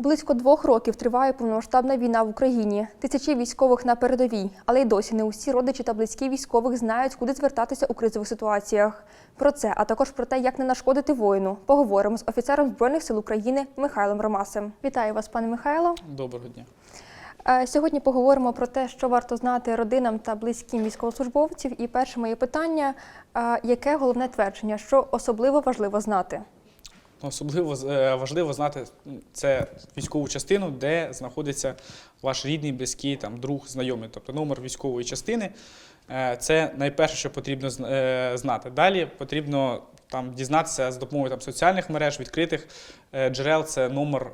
Близько двох років триває повномасштабна війна в Україні. Тисячі військових на передовій, але й досі не усі родичі та близькі військових знають, куди звертатися у кризових ситуаціях. Про це, а також про те, як не нашкодити воїну, поговоримо з офіцером збройних сил України Михайлом Ромасем. Вітаю вас, пане Михайло. Доброго дня. Е, Сьогодні поговоримо про те, що варто знати родинам та близьким військовослужбовців. І перше моє питання: е, яке головне твердження, що особливо важливо знати? Особливо е, важливо знати це військову частину, де знаходиться ваш рідний, близький, там, друг, знайомий, тобто номер військової частини. Е, Це найперше, що потрібно е, знати. Далі потрібно там дізнатися з допомогою там, соціальних мереж, відкритих джерел. Це номер,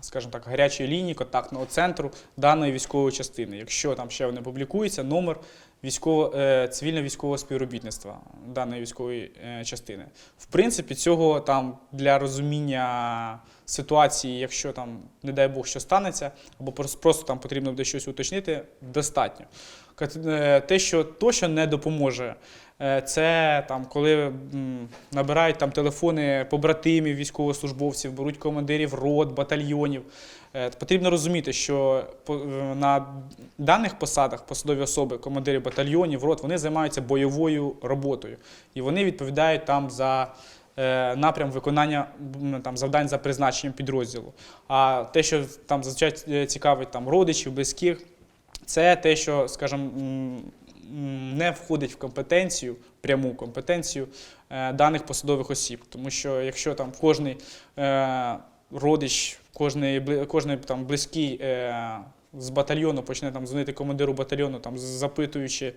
скажімо так, гарячої лінії, контактного центру даної військової частини. Якщо там ще не публікується, номер військово, е, цивільно-військового співробітництва даної військової е, частини. В принципі, цього там для розуміння ситуації, якщо там, не дай Бог, що станеться, або прос- просто там потрібно буде щось уточнити, достатньо. Е, Те, що точно не допоможе, це там, коли набирають там телефони побратимів, військовослужбовців, беруть командирів рот, батальйонів. Е, Потрібно розуміти, що е, на даних посадах посадові особи, командири батальйонів, рот, вони займаються бойовою роботою. І вони відповідають там за е, напрям виконання там, завдань за призначенням підрозділу. А те, що там зазвичай цікавить там, родичів, близьких, це те, що, скажімо, не входить в компетенцію, пряму компетенцію даних посадових осіб. Тому що якщо там кожний родич, кожний, кожний там, близький е, з батальйону почне там дзвонити командиру батальйону, там запитуючи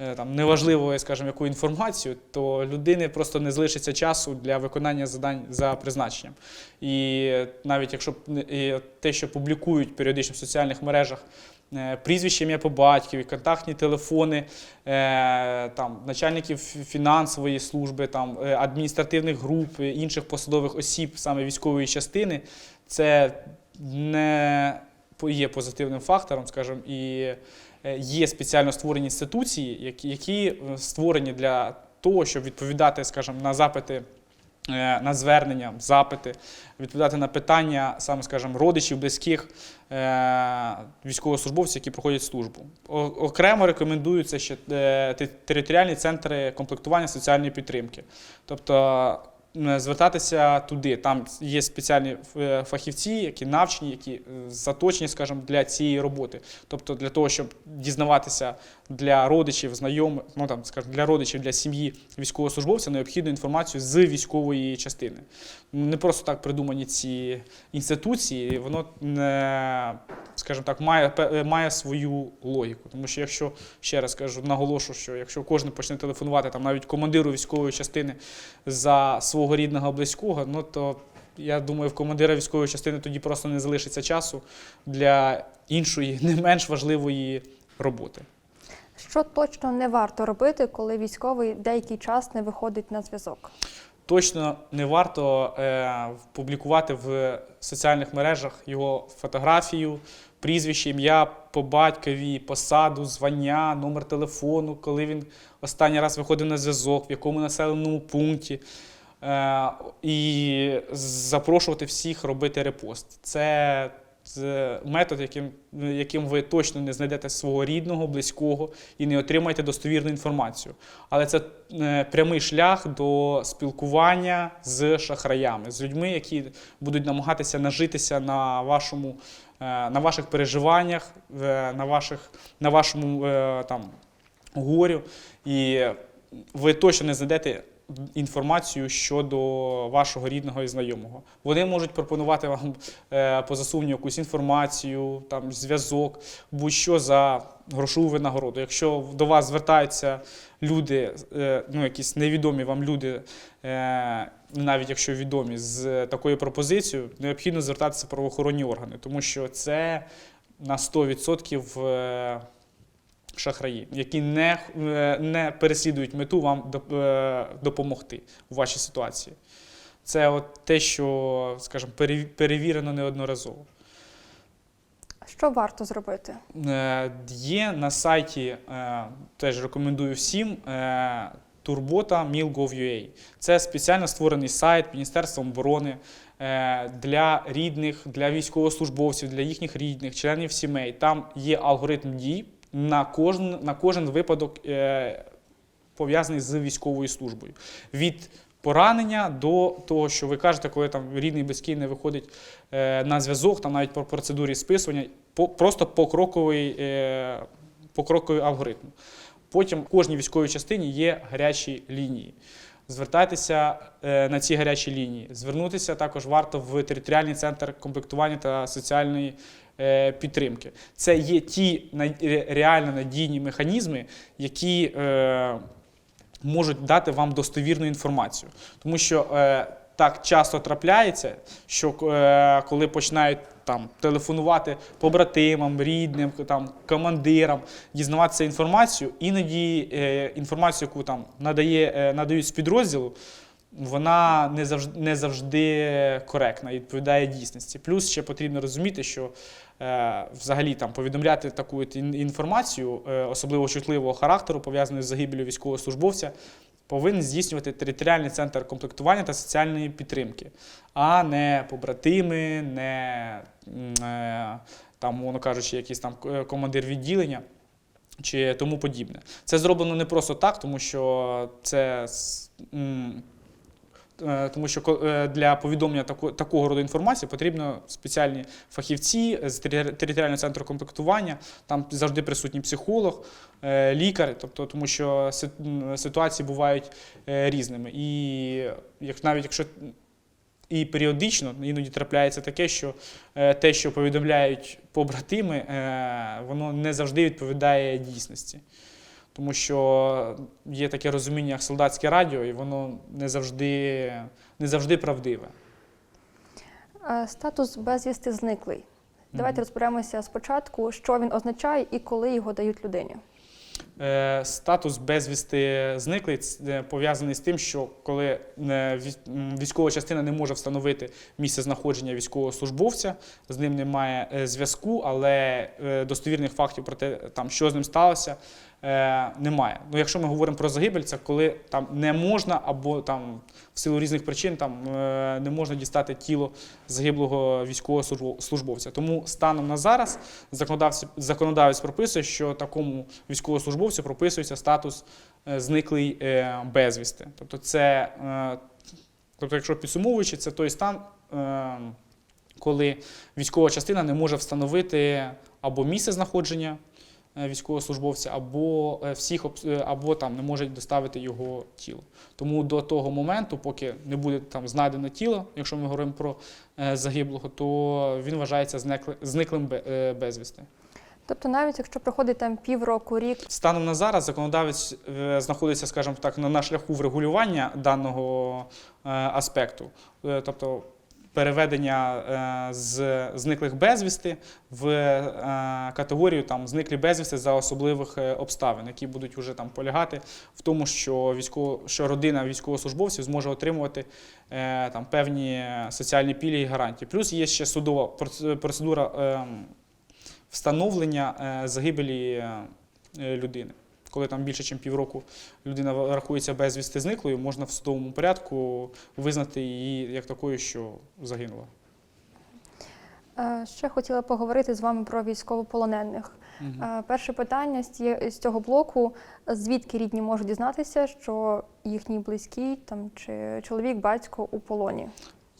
е, там неважливо, скажімо, яку інформацію, то людини просто не залишиться часу для виконання завдань за призначенням. І навіть якщо і те, що публікують періодично в соціальних мережах. е, Прізвище ім'я по батькові, контактні телефони е, там, начальників фінансової служби, там, адміністративних груп, інших посадових осіб, саме військової частини, це не є позитивним фактором, скажімо, і е, є спеціально створені інституції, які, е, створені для того, щоб відповідати, скажімо, на запити. е, На звернення, запити, відповідати на питання, саме скажімо, родичів, близьких військовослужбовців, які проходять службу. Окремо рекомендуються ще територіальні центри комплектування соціальної підтримки. Тобто звертатися туди. Там є спеціальні е, фахівці, які навчені, які е, заточені, скажімо, для цієї роботи. Тобто для того, щоб дізнаватися для родичів, знайомих, ну там, скажімо, для родичів, для сім'ї військовослужбовця необхідну інформацію з військової частини. Не просто так придумані ці інституції, воно не, скажімо так, має, пе- має свою логіку. Тому що якщо, ще раз кажу, наголошу, що якщо кожен почне телефонувати, там навіть командиру військової частини за свого рідного близького, ну то я думаю, в командира військової частини тоді просто не залишиться часу для іншої, не менш важливої роботи. Що точно не варто робити, коли військовий деякий час не виходить на зв'язок? Точно не варто е, публікувати в соціальних мережах його фотографію, прізвище, ім'я по батькові, посаду, звання, номер телефону, коли він останній раз виходив на зв'язок, в якому населеному пункті. Е, і запрошувати всіх робити репост. Це, це метод, яким, яким ви точно не знайдете свого рідного, близького і не отримаєте достовірну інформацію. Але це е, прямий шлях до спілкування з шахраями, з людьми, які будуть намагатися нажитися на вашому. е, На ваших переживаннях, е, на, ваших, на вашому е, там, горю, і ви точно не знайдете інформацію щодо вашого рідного і знайомого. Вони можуть пропонувати вам е, поза сумніву якусь інформацію, там зв'язок, будь-що за грошову винагороду. Якщо до вас звертаються люди, е, ну якісь невідомі вам люди, е, навіть якщо відомі, з такою пропозицією, необхідно звертатися в правоохоронні органи, тому що це на 100% е, шахраї, які не, е, не переслідують мету вам е, допомогти у вашій ситуації. Це от те, що, скажімо, перевірено неодноразово. Що варто зробити? Е, Є на сайті, теж рекомендую всім, е, турбота.mil.gov.ua. Це спеціально створений сайт Міністерством оборони, для рідних, для військовослужбовців, для їхніх рідних, членів сімей. Там є алгоритм дій на кожен, на кожен випадок, е, пов'язаний з військовою службою. Від поранення до того, що ви кажете, коли там рідний близький не виходить е, на зв'язок, там навіть по процедурі списування, по, просто покроковий, е, покроковий алгоритм. Потім в кожній військовій частині є гарячі лінії. Звертайтеся е, на ці гарячі лінії. Звернутися також варто в територіальний центр комплектування та соціальної підтримки. Це є ті реально надійні механізми, які е, можуть дати вам достовірну інформацію. Тому що е, так часто трапляється, що е, коли починають там телефонувати побратимам, рідним, там командирам, дізнаватися інформацію, іноді е, інформацію, яку там надає, е, надають з підрозділу, вона не завжди, не завжди коректна і відповідає дійсності. Плюс ще потрібно розуміти, що е, взагалі там повідомляти таку інформацію, е, особливо чутливого характеру, пов'язану з загибелью військовослужбовця, повинен здійснювати територіальний центр комплектування та соціальної підтримки, а не побратими, не е, там, мовно кажучи, якийсь там е, командир відділення чи тому подібне. Це зроблено не просто так, тому що це е, тому що е, для повідомлення тако- такого роду інформації потрібно спеціальні фахівці з територіального центру комплектування. Там завжди присутній психолог, е, лікар, тобто тому що ситуації бувають е, різними. І як навіть якщо і періодично іноді трапляється таке, що е, те, що повідомляють побратими, е, воно не завжди відповідає дійсності. Тому що є таке розуміння, як солдатське радіо, і воно не завжди, не завжди правдиве. Е, Статус безвісти зниклий. Давайте розберемося спочатку, що він означає і коли його дають людині. Е, Статус безвісти зниклий е, пов'язаний з тим, що коли е, військова частина не може встановити місце знаходження військовослужбовця, з ним немає зв'язку, але достовірних фактів про те, там, що з ним сталося, немає. Ну, якщо ми говоримо про загибель, це коли там не можна або там в силу різних причин там не можна дістати тіло загиблого військовослужбовця. Тому станом на зараз законодавець прописує, що такому військовослужбовцю прописується статус е, зниклий е, безвісти. Тобто, це, е, тобто, якщо підсумовуючи, це той стан. Коли військова частина не може встановити або місце знаходження військовослужбовця, або всіх або там не можуть доставити його тіло. Тому до того моменту, поки не буде там знайдено тіло, якщо ми говоримо про загиблого, то він вважається зниклим безвісти. Тобто, навіть якщо проходить там півроку, рік, Станом на зараз законодавець е, знаходиться, скажімо так, на, шляху врегулювання даного е, аспекту, Е, тобто переведення з зниклих безвісти в категорію там зниклі безвісти за особливих обставин, які будуть вже там полягати в тому, що військово, що родина військовослужбовців зможе отримувати там певні соціальні пілі і гарантії. Плюс є ще судова проц- процедура. Встановлення е, загибелі е, людини. Коли там більше, ніж півроку людина рахується безвісти зниклою, можна в судовому порядку визнати її як такою, що загинула. Е, ще хотіла поговорити з вами про військовополонених. Е, Перше питання з цього блоку: звідки рідні можуть дізнатися, що їхній близький там чи чоловік, батько у полоні?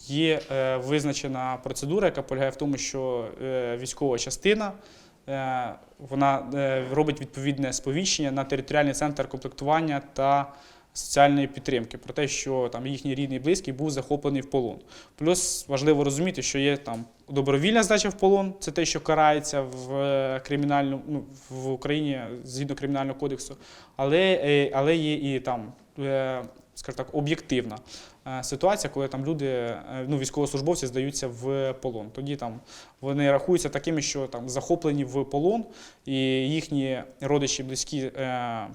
Є е, визначена процедура, яка полягає в тому, що е, військова частина е, вона робить відповідне сповіщення на територіальний центр комплектування та соціальної підтримки про те, що там їхній рідний близький був захоплений в полон. Плюс важливо розуміти, що є там добровільна здача в полон, це те, що карається в кримінальну ну, в Україні згідно кримінального кодексу, але, але є і там. Скажімо так, об'єктивна ситуація, коли там люди, е, ну, військовослужбовці здаються в полон. Тоді там вони рахуються такими, що там захоплені в полон, і їхні родичі, близькі е,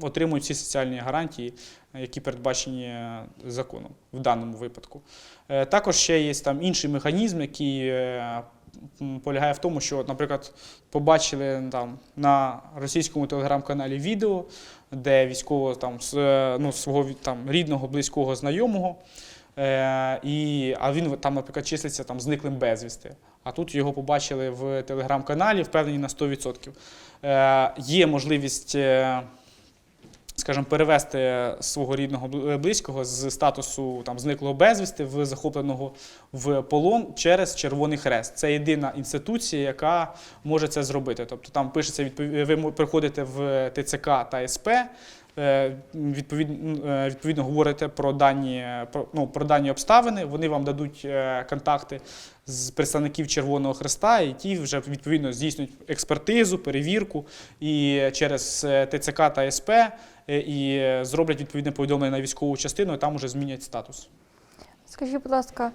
отримують всі соціальні гарантії, е, які передбачені е, законом в даному випадку. Е, Також ще є там інший механізм, який е, полягає в тому, що, наприклад, побачили там на російському телеграм-каналі відео, де військово там с- е, ну, свого там рідного близького знайомого Е, і, а він там, наприклад, числиться там зниклим безвісти. А тут його побачили в телеграм-каналі, впевнені на 100%. Е, є можливість. Е, скажімо, перевести свого рідного близького з статусу там зниклого безвісти в захопленого в полон через Червоний Хрест. Це єдина інституція, яка може це зробити. Тобто там пишеться ви приходите в ТЦК та СП. Е, Відповідно, е, відповідно говорите про дані, про, ну, про дані обставини, вони вам дадуть е, контакти з представників Червоного Хреста, і ті вже відповідно здійснюють експертизу, перевірку і через ТЦК та СП і зроблять відповідне повідомлення на військову частину, і там вже змінять статус. Скажіть, будь ласка,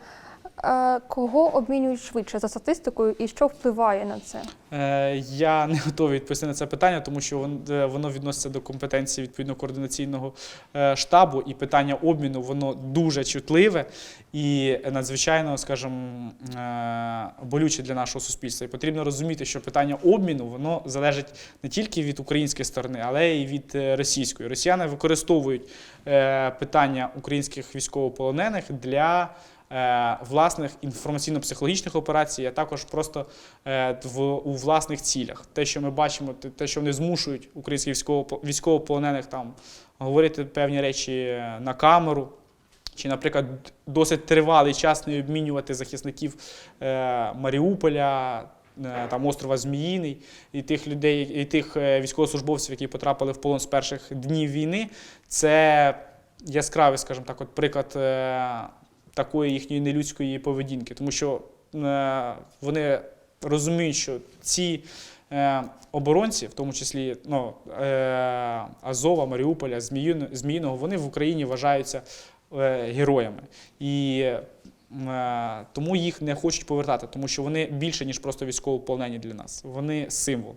кого обмінюють швидше за статистикою і що впливає на це? Е, Я не готовий відповісти на це питання, тому що е, воно відноситься до компетенції відповідно координаційного е, штабу, і питання обміну воно дуже чутливе і надзвичайно, скажімо, болюче для нашого суспільства. І потрібно розуміти, що питання обміну воно залежить не тільки від української сторони, але й від російської. Росіяни використовують питання українських військовополонених для власних інформаційно-психологічних операцій, а також просто е, в, у власних цілях. Те, що ми бачимо, те- що вони змушують українських військово- військовополонених там говорити певні речі е, на камеру. Чи, наприклад, досить тривалий час не обмінювати захисників е, Маріуполя, е, там острова Зміїний, і тих людей, і тих е, військовослужбовців, які потрапили в полон з перших днів війни, це яскравий, скажімо так, от приклад е, такої їхньої нелюдської поведінки, тому що е, вони розуміють, що ці е, оборонці, в тому числі ну, е, Азова, Маріуполя, Зміїно- Зміїного, вони в Україні вважаються героями. І тому їх не хочуть повертати, тому що вони більше, ніж просто військовополонені для нас. Вони символ.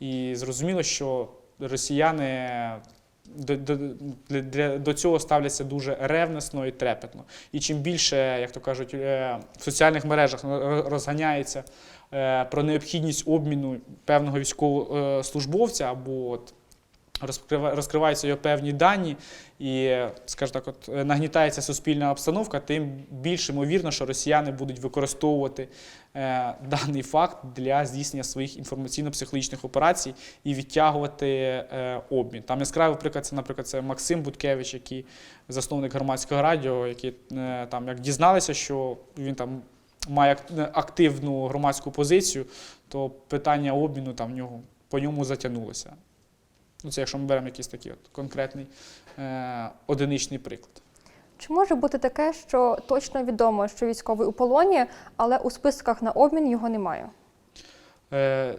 І зрозуміло, що росіяни до, до, для, до цього ставляться дуже ревностно і трепетно. І чим більше, як то кажуть, е, в соціальних мережах розганяється е, про необхідність обміну певного військовослужбовця або от розкриваються його певні дані, і, скажімо так, от е, нагнітається суспільна обстановка, тим більш ймовірно, що росіяни будуть використовувати е, даний факт для здійснення своїх інформаційно-психологічних операцій і відтягувати е, обмін. Там яскравий приклад, це, наприклад, це Максим Буткевич, який засновник громадського радіо, який е, там як дізналися, що він там має активну громадську позицію, то питання обміну там в нього по ньому затягнулося. Ну, це якщо ми беремо якийсь такий от конкретний е, одиничний приклад. Чи може бути таке, що точно відомо, що військовий у полоні, але у списках на обмін його немає? Е,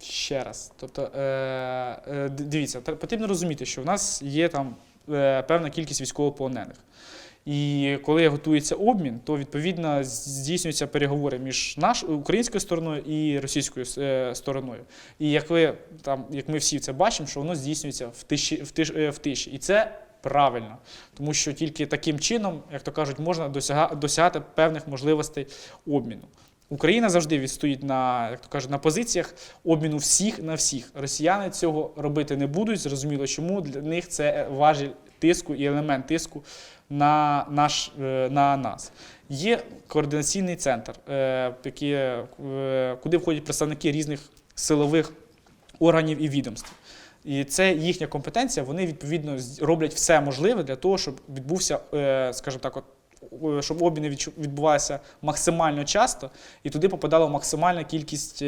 ще раз. Тобто, е, е, дивіться, потрібно розуміти, що в нас є там е, певна кількість військовополонених. І коли готується обмін, то відповідно здійснюються переговори між наш українською стороною і російською е, стороною. І як ви там, як ми всі це бачимо, що воно здійснюється в тиші, в тиш, е, в тиші. І це правильно, тому що тільки таким чином, як то кажуть, можна досяга, досягати певних можливостей обміну. Україна завжди відстоїть на, як то кажуть, на позиціях обміну всіх на всіх. Росіяни цього робити не будуть. Зрозуміло, чому для них це важіль тиску і елемент тиску на, наш, е, на нас. Є координаційний центр, е, який, е, куди входять представники різних силових органів і відомств. І це їхня компетенція. Вони відповідно роблять все можливе для того, щоб відбувся, скажімо так, от, щоб обміни відбувалися максимально часто, і туди попадала максимальна кількість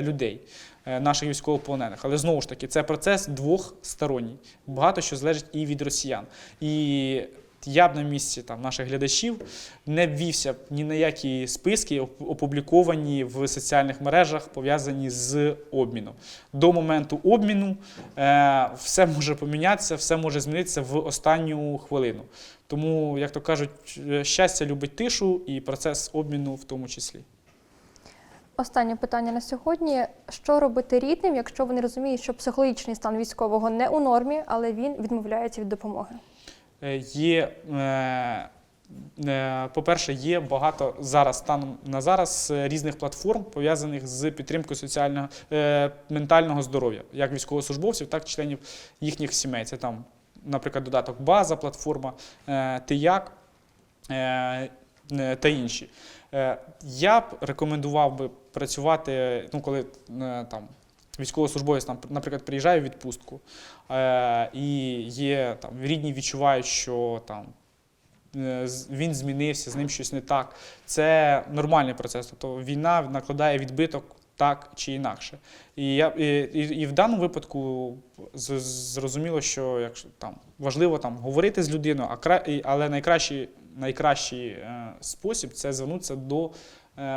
людей, наших військовополонених. Але знову ж таки, це процес двохсторонній. Багато що залежить і від росіян. І я б на місці там, наших глядачів не ввівся б ні на які списки, опубліковані в соціальних мережах, пов'язані з обміном. До моменту обміну е, все може помінятися, все може змінитися в останню хвилину. Тому, як то кажуть, е, щастя любить тишу і процес обміну в тому числі. Останнє питання на сьогодні: що робити рідним, якщо вони розуміють, що психологічний стан військового не у нормі, але він відмовляється від допомоги? Е, Є, е, е, по-перше, є багато зараз станом на зараз різних платформ, пов'язаних з підтримкою соціального ментального здоров'я, як військовослужбовців, так і членів їхніх сімей. Це там, наприклад, додаток База, платформа Ти як. та інші. Я б рекомендував би працювати, ну, коли там. Військовослужбовець, наприклад, приїжджає в відпустку, е, і є там рідні відчувають, що там е, він змінився, з ним щось не так. Це нормальний процес. Тобто війна накладає відбиток так чи інакше. І, я, і, і, в даному випадку зрозуміло, що якщо там важливо там говорити з людиною, а але найкращий, найкращий е, спосіб це звернутися до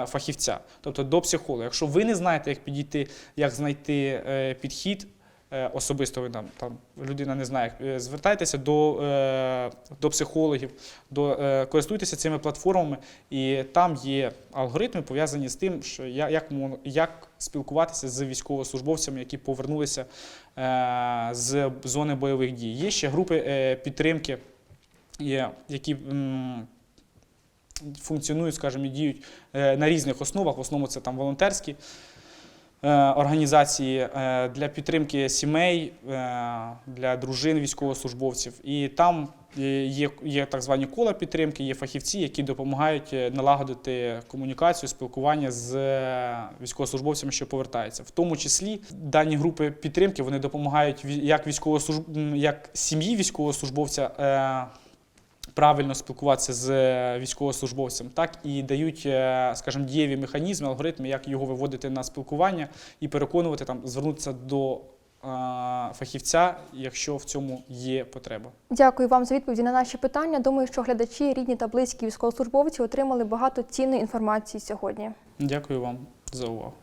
фахівця, тобто до психолога. Якщо ви не знаєте, як підійти, як знайти е, підхід. е, Особисто ви там, там людина не знає, е, звертайтеся до, е, до психологів, до, е, користуйтеся цими платформами, і там є алгоритми пов'язані з тим, що як, як спілкуватися з військовослужбовцями, які повернулися е, з зони бойових дій. Є ще групи е, підтримки, які функціонують, скажімо, і діють е, на різних основах. В основному це там волонтерські е, організації е, для підтримки сімей, для дружин військовослужбовців. І там є, є так звані кола підтримки, є фахівці, які допомагають налагодити комунікацію, спілкування з військовослужбовцями, що повертаються. В тому числі дані групи підтримки вони допомагають як військовослужб... як сім'ї військовослужбовця. Правильно спілкуватися з е, військовослужбовцем, так і дають, е, скажімо, дієві механізми, алгоритми, як його виводити на спілкування і переконувати там, звернутися до фахівця, якщо в цьому є потреба. Дякую вам за відповіді на наші питання. Думаю, що глядачі, рідні та близькі військовослужбовці отримали багато цінної інформації сьогодні. Дякую вам за увагу.